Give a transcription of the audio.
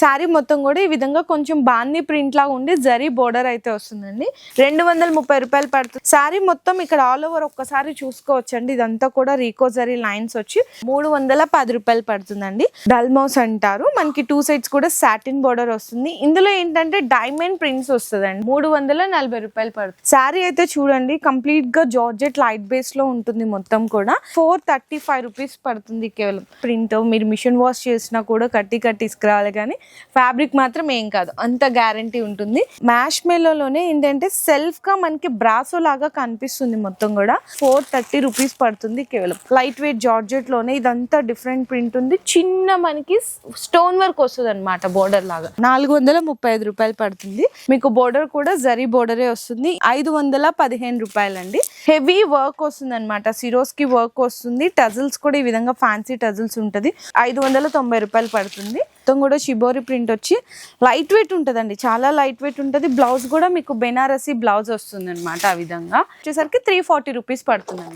శారీ మొత్తం కూడా ఈ విధంగా కొంచెం బాన్ని ప్రింట్ లాగా ఉండి జరీ బోర్డర్ అయితే వస్తుందండి. రెండు వందల ముప్పై రూపాయలు పడుతుంది శారీ మొత్తం ఇక్కడ ఆల్ ఓవర్ ఒక్కసారి చూసుకోవచ్చండి. ఇదంతా కూడా రీకో జరీ లైన్స్ వచ్చి మూడు వందల పది రూపాయలు పడుతుందండి. డల్మౌస్ అంటారు. మనకి టూ సైడ్స్ కూడా సాటిన్ బోర్డర్ వస్తుంది. ఇందులో ఏంటంటే డైమండ్ ప్రింట్స్ వస్తుందండి. మూడు వందల నలభై రూపాయలు పడుతుంది శారీ అయితే చూడండి. కంప్లీట్గా జార్జెట్ లైట్ బేస్లో ఉంటుంది మొత్తం కూడా. ఫోర్ థర్టీ ఫైవ్ రూపీస్ పడుతుంది కేవలం. ప్రింట్ మీరు మిషన్ వాష్ చేసినా కూడా కట్టి కట్టి తీసుకురావాలి కానీ ఫ్యాబ్రిక్ మాత్రం ఏం కాదు అంత గ్యారంటీ ఉంటుంది. మ్యాష్ మెల్లోనే ఏంటంటే సెల్ఫ్గా మనకి బ్రాసో లాగా కనిపిస్తుంది మొత్తం కూడా. ఫోర్ థర్టీ రూపీస్ పడుతుంది కేవలం. లైట్ వెయిట్ జార్జెట్లోనే ఇదంతా డిఫరెంట్ ప్రింట్ ఉంది. చిన్న మనకి స్టోన్ వర్క్ వస్తుంది అనమాట బోర్డర్ లాగా. నాలుగు వందల ముప్పై ఐదు రూపాయలు పడుతుంది. మీకు బోర్డర్ కూడా జరీ బోర్డరే వస్తుంది. ఐదు వందల పదిహేను రూపాయలండి. హెవీ వర్క్ వస్తుంది అనమాట సిరోస్కి వర్క్ వస్తుంది. టజిల్స్ కూడా ఈ విధంగా ఫ్యాన్సీ టజిల్స్ ఉంటుంది. ఐదు వందల తొంభై రూపాయలు పడుతుంది. మొత్తం కూడా షిబోరి ప్రింట్ వచ్చి లైట్ వెయిట్ ఉంటుందండి. చాలా లైట్ వెయిట్ ఉంటుంది. బ్లౌజ్ కూడా మీకు బెనారసీ బ్లౌజ్ వస్తుంది అనమాట ఆ విధంగా. వచ్చేసరికి త్రీ ఫార్టీ రూపీస్ పడుతుందండి.